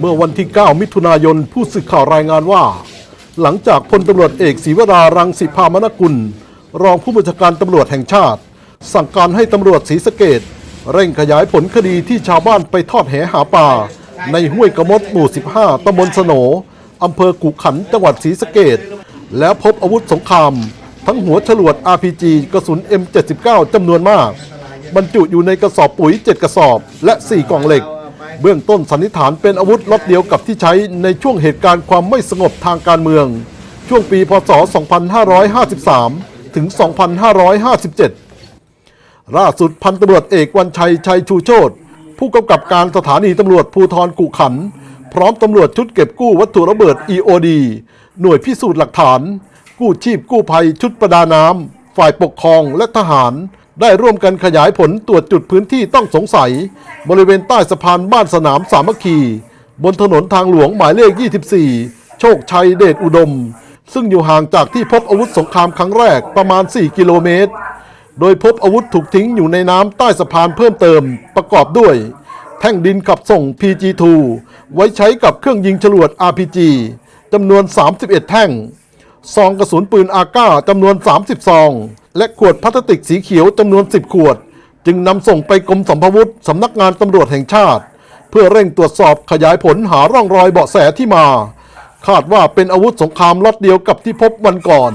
เมื่อวันที่ 9 มิถุนายนผู้สื่อข่าวรายงานว่า หลังจากพลตำรวจเอกศีวรารังสิพามนกุล รองผู้บัญชาการตำรวจแห่งชาติ สั่งการให้ตำรวจศรีสะเกดเร่งขยายผลคดีที่ชาวบ้านไปทอดแหหาปลาในห้วยกระมดหมู่ 15ตำบลสโหนอำเภอกุขันจังหวัดศรีสะเกดแล้วพบอาวุธสงคราม ทั้งหัวฉลวด RPG กระสุน M79 จำนวนมาก บรรจุอยู่ในกระสอบปุ๋ย 7 กระสอบ และ 4 กล่องเหล็ก เบื้องต้นสันนิษฐานเป็นอาวุธล็อตเดียวกับที่ใช้ในช่วงเหตุการณ์ความไม่สงบทางการเมือง ช่วงปีพศ 2553 ถึง 2557 ล่าสุดพันตำรวจเอกวันชัยชัยชูโชตผู้กำกับการสถานีตำรวจภูธรกุขัน พร้อมตำรวจชุดเก็บกู้วัตถุระเบิด EOD หน่วยพิสูจน์หลักฐาน กู้ชีพกู้ภัยชุดประดาน้ำฝ่ายปกครองและทหาร ได้ร่วมกันขยายผลตรวจจุดพื้นที่ต้องสงสัย บริเวณใต้สะพานบ้านสนามสามัคคี บนถนนทางหลวงหมายเลข 24 โชคชัยเดชอุดม ซึ่งอยู่ห่างจากที่พบอาวุธสงครามครั้งแรกประมาณ 4 กิโลเมตร โดยพบอาวุธถูกทิ้งอยู่ในน้ำใต้สะพานเพิ่มเติมประกอบด้วย แท่งดินขับส่ง PG2 ไว้ใช้กับเครื่องยิงฉลวด RPG จำนวน 31 แท่ง ซองกระสุนปืนอาก้าจำนวน 30 ซอง และขวดพลาสติกสีเขียวจำนวน 10 ขวด จึงนำส่งไปกรมสัมภวุธสำนักงานตำรวจแห่งชาติ เพื่อเร่งตรวจสอบขยายผลหาร่องรอยเบาะแสที่มา คาดว่าเป็นอาวุธสงครามล็อตเดียวกับที่พบวันก่อน